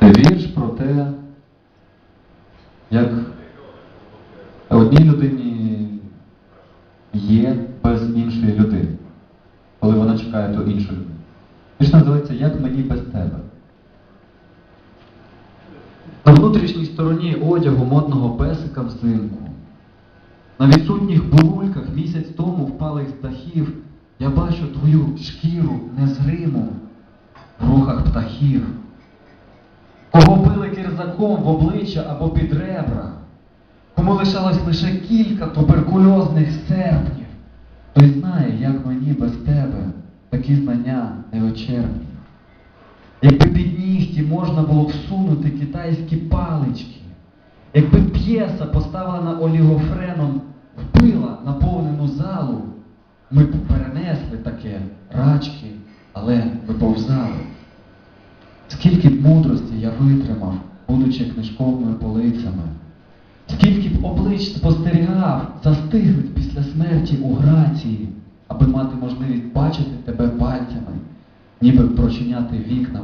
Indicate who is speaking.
Speaker 1: Це вірш про те, як одній людині є без іншої людини, коли вона чекає ту іншу людину. Вірш називається Як мені без тебе. На внутрішній стороні одягу модного песика взимку. На відсутніх бурульках місяць тому впалих з дахів я бачу твою шкіру незриму в рухах птахів. Кого в обличчя або під ребра, кому лишалось лише кілька туберкульозних серпнів, той знає, як мені без тебе такі знання не очерні. Якби під нігті можна було всунути китайські палички, якби п'єса, поставлена олігофреном, вбила наповнену залу, ми б перенесли таке рачки, але виповзали. Скільки б мудрості я витримав, будучи книжковими полицями, скільки б облич спостерігав, застигнуть після смерті у грації, аби мати можливість бачити тебе пальцями, ніби прочиняти вікна